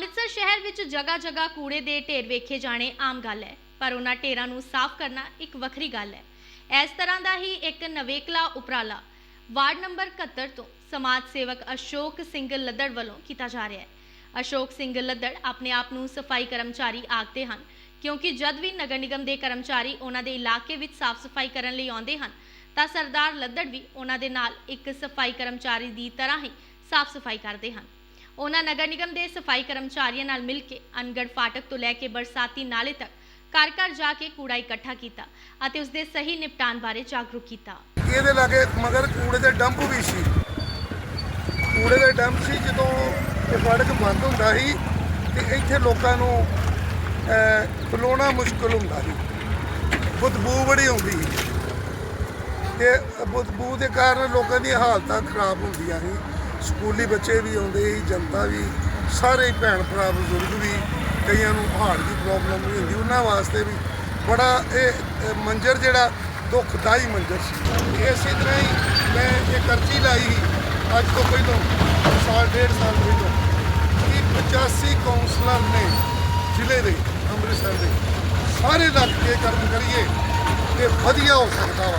ਅੰਮ੍ਰਿਤਸਰ ਸ਼ਹਿਰ ਵਿੱਚ ਜਗ੍ਹਾ-ਜਗ੍ਹਾ ਕੂੜੇ ਦੇ ਢੇਰ ਵੇਖੇ ਜਾਣੇ ਆਮ ਗੱਲ ਹੈ, ਪਰ ਉਹਨਾਂ ਢੇਰਾਂ ਨੂੰ ਸਾਫ਼ ਕਰਨਾ ਇੱਕ ਵੱਖਰੀ ਗੱਲ ਹੈ। ਇਸ ਤਰ੍ਹਾਂ ਦਾ ਹੀ ਇੱਕ ਨਵੇਕਲਾ ਉਪਰਾਲਾ ਵਾਰਡ ਨੰਬਰ 71 ਤੋਂ ਸਮਾਜ ਸੇਵਕ ਅਸ਼ੋਕ ਸਿੰਘ ਲੱਦੜ ਵੱਲੋਂ ਕੀਤਾ ਜਾ ਰਿਹਾ ਹੈ। ਅਸ਼ੋਕ ਸਿੰਘ ਲੱਦੜ ਆਪਣੇ ਆਪ ਨੂੰ ਸਫ਼ਾਈ ਕਰਮਚਾਰੀ ਆਖਦੇ ਹਨ, ਕਿਉਂਕਿ ਜਦ ਵੀ ਨਗਰ ਨਿਗਮ ਦੇ ਕਰਮਚਾਰੀ ਉਹਨਾਂ ਦੇ ਇਲਾਕੇ ਵਿੱਚ ਸਾਫ਼ ਸਫ਼ਾਈ ਕਰਨ ਲਈ ਆਉਂਦੇ ਹਨ, ਤਾਂ ਸਰਦਾਰ ਲੱਦੜ ਵੀ ਉਹਨਾਂ ਦੇ ਨਾਲ ਇੱਕ ਸਫ਼ਾਈ ਕਰਮਚਾਰੀ ਦੀ ਤਰ੍ਹਾਂ ਹੀ ਸਾਫ਼ ਸਫ਼ਾਈ ਕਰਦੇ ਹਨ। ਉਹਨਾਂ ਨਗਰ ਨਿਗਮ ਦੇ ਸਫ਼ਾਈ ਕਰਮਚਾਰੀਆਂ ਨਾਲ ਮਿਲ ਕੇ ਅਨਗੜ ਫਾਟਕ ਤੋਂ ਲੈ ਕੇ ਬਰਸਾਤੀ ਨਾਲੇ ਤੱਕ ਘਰ ਘਰ ਜਾ ਕੇ ਕੂੜਾ ਇਕੱਠਾ ਕੀਤਾ ਅਤੇ ਉਸ ਦੇ ਸਹੀ ਨਿਪਟਾਨ ਬਾਰੇ ਜਾਗਰੂਕ ਕੀਤਾ। ਇਹਦੇ ਲਾਗੇ ਮਗਰ ਕੂੜੇ ਦੇ ਡੰਪ ਵੀ ਸੀ। ਕੂੜੇ ਦੇ ਡੰਪ ਸੀ ਜਦੋਂ ਇਹ ਫਾਟਕ ਬੰਦ ਹੁੰਦਾ ਸੀ ਤੇ ਇੱਥੇ ਲੋਕਾਂ ਨੂੰ ਅਹ, ਖਲੋਣਾ ਮੁਸ਼ਕਲ ਹੁੰਦਾ ਸੀ। ਬਦਬੂ ਬੜੀ ਆਉਂਦੀ ਸੀ। ਤੇ ਬਦਬੂ ਦੇ ਕਾਰਨ ਲੋਕਾਂ ਦੀਆਂ ਹਾਲਤਾਂ ਖਰਾਬ ਹੁੰਦੀਆਂ ਸੀ। ਸਕੂਲੀ ਬੱਚੇ ਵੀ ਆਉਂਦੇ ਸੀ, ਜਨਤਾ ਵੀ, ਸਾਰੇ ਹੀ ਭੈਣ ਭਰਾ, ਬਜ਼ੁਰਗ ਵੀ, ਕਈਆਂ ਨੂੰ ਹਾਰਟ ਦੀ ਪ੍ਰੋਬਲਮ ਵੀ ਹੁੰਦੀ, ਉਹਨਾਂ ਵਾਸਤੇ ਵੀ ਬੜਾ ਇਹ ਮੰਜ਼ਰ ਜਿਹੜਾ ਦੁਖਦਾਈ ਮੰਜ਼ਰ ਸੀ। ਇਸੇ ਤਰ੍ਹਾਂ ਹੀ ਮੈਂ ਇਹ ਕਰਜ਼ੀ ਲਾਈ ਅੱਜ ਤੋਂ ਪਹਿਲਾਂ, ਸਾਲ, ਡੇਢ ਸਾਲ ਪਹਿਲਾਂ, ਕਿ 85 ਕਾਉਂਸਲਰ ਨੇ ਜ਼ਿਲ੍ਹੇ ਦੇ, ਅੰਮ੍ਰਿਤਸਰ ਦੇ, ਸਾਰੇ ਲੱਗ ਕੇ ਕੰਮ ਕਰੀਏ ਤੇ ਵਧੀਆ ਹੋ ਸਕਦਾ ਵਾ।